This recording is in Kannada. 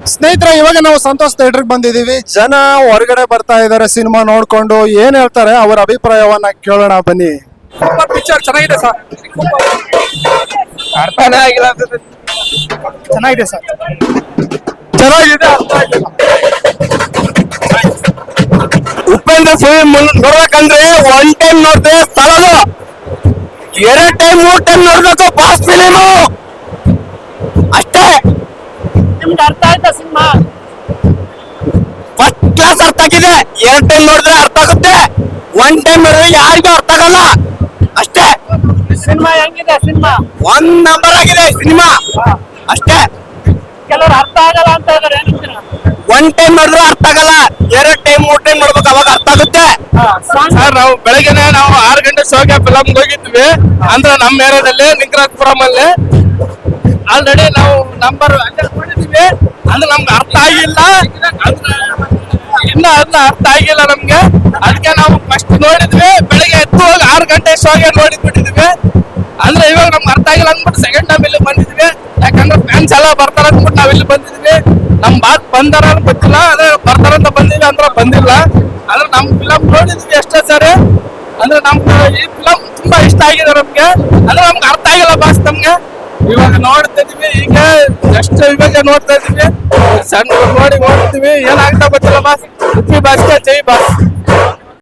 ಸ್ನೇಹಿತರೆ ಇವಾಗ ನಾವು ಸಂತೋಷ್ ಥಿಯೇಟರ್ಗೆ ಬಂದಿದೀವಿ ಜನ ಹೊರಗಡೆ ಬರ್ತಾ ಇದಾರೆ ಸಿನಿಮಾ ನೋಡ್ಕೊಂಡು ಏನ್ ಹೇಳ್ತಾರೆ ಅವರ ಅಭಿಪ್ರಾಯವನ್ನ ಕೇಳೋಣ ಬನ್ನಿ. ಪಿಕ್ಚರ್ ಚೆನ್ನಾಗಿದೆ ಸರ್. ಅರ್ಥನೇ ಆಗಿಲ್ಲ ಚೆನ್ನಾಗಿದೆ ಸರ್. ಚೆನ್ನಾಗಿದೆ ಉಪೇಂದ್ರ ಫಿಲ್ಮ್ ನೋಡ್ಬೇಕಂದ್ರೆ ಒನ್ ಟೈಮ್ ನೋಡ್ದೆ ಸ್ಥಳದು ಎರಡ್ ಟೈಮ್ ಮೂರ್ ಟೈಮ್ ನೋಡ್ಬೇಕು ಬಾಸ್ ಫಿಲಿಮು ಅಷ್ಟೇ ನಿಮ್ಗೆ ಅರ್ಥ ಆಯ್ತಾ ಸಿನಿಮಾ? ಫಸ್ಟ್ ಕ್ಲಾಸ್ ಅರ್ಥ ಆಗಿದೆ. ಎರಡ್ ಟೈಮ್ ನೋಡಿದ್ರೆ ಅರ್ಥ ಆಗುತ್ತೆ. ಒನ್ ಟೈಮ್ ನೋಡಿದ್ರೆ ಯಾರಿಗೂ ಅರ್ಥ ಆಗಲ್ಲ. ಅಷ್ಟೇ. ಸಿನಿಮಾ ಹೆಂಗಿದೆ ಸಿನಿಮಾ? ಒಂದ್ ನಂಬರ್ ಆಗಿದೆ ಸಿನಿಮಾ. ಅಷ್ಟೇ. ಕೆಲವ್ರು ಅರ್ಥ ಆಗಲ್ಲ ಅಂತ ಇದಾರೆ ಒನ್ ಟೈಮ್ ನೋಡಿದ್ರೆ ಅರ್ಥ ಆಗಲ್ಲ. ಎರಡ್ ಟೈಮ್ ಮೂರ್ ಟೈಮ್ ನೋಡ್ಬೇಕು ಅವಾಗ ಅರ್ಥ ಆಗುತ್ತೆ. ಸಾಂಗ್ ಸರ್ ನಾವು ಬೆಳಗ್ಗೆನೆ ನಾವು ಆರು ಗಂಟೆ ಶೋಗೆ ಫಿಲಮ್ ಹೋಗಿದ್ವಿ. ಅಂದ್ರೆ ನಮ್ಮ ಏರಿಯಾದಲ್ಲಿ ನಿಂಕರಾಜಪುರಂ ಅಲ್ಲಿ. ಆಲ್ರೆಡಿ ನಾವು ನಂಬರ್ ಅದನ್ನ ಅರ್ಥ ಆಗಿಲ್ಲ ನಮ್ಗೆ. ಅದಕ್ಕೆ ನಾವು ಫಸ್ಟ್ ನೋಡಿದ್ವಿ, ಬೆಳಿಗ್ಗೆ ಎದ್ದು ಹೋಗಿ ಆರು ಗಂಟೆ ಶೋಗೆ ನೋಡಿದ್ಬಿಟ್ಟಿದ್ವಿ. ಅಂದ್ರೆ ಇವಾಗ ನಮ್ಗೆ ಅರ್ಥ ಆಗಿಲ್ಲ ಅಂದ್ಬಿಟ್ಟು ಸೆಕೆಂಡ್ ಟೈಮ್ ಇಲ್ಲಿ ಬಂದಿದ್ವಿ. ಯಾಕಂದ್ರೆ ಫ್ಯಾನ್ಸ್ ಎಲ್ಲ ಬರ್ತಾರ ಅಂದ್ಬಿಟ್ಟು ನಾವ್ ಇಲ್ಲಿ ಬಂದಿದ್ವಿ. ನಮ್ ಬಾತ್ ಬಂದಾರ ಗೊತ್ತಿಲ್ಲ ಅದೇ ಬರ್ತಾರಂತ ಬಂದಿಲ್ಲ ಅಂದ್ರೆ ಬಂದಿಲ್ಲ. ಅಂದ್ರೆ ನಮ್ ಫಿಲಮ್ ನೋಡಿದ್ವಿ ಎಷ್ಟೇ ಸರಿ. ಅಂದ್ರೆ ನಮ್ಗೆ ಈ ಫಿಲಮ್ ತುಂಬಾ ಇಷ್ಟ ಆಗಿದೆ ನಮ್ಗೆ. ಅಂದ್ರೆ ನಮ್ಗೆ ಅರ್ಥ ಆಗಿಲ್ಲ ಬಾಸ್ ನಮ್ಗೆ. ಇವಾಗ ನೋಡ್ತಾ ಇದೀವಿ, ಈಗ ಜಸ್ಟ್ ಇವಾಗ ನೋಡ್ತಾ ಇದೀವಿ. ಸಣ್ಣ ನೋಡಿ ನೋಡ್ತೀವಿ. ಏನಾಗ್ತಾ ಗೊತ್ತಿಲ್ಲ ಬಾಸ್ ಬಾಸ್ಗೆ ಜೈ ಬಾಸ್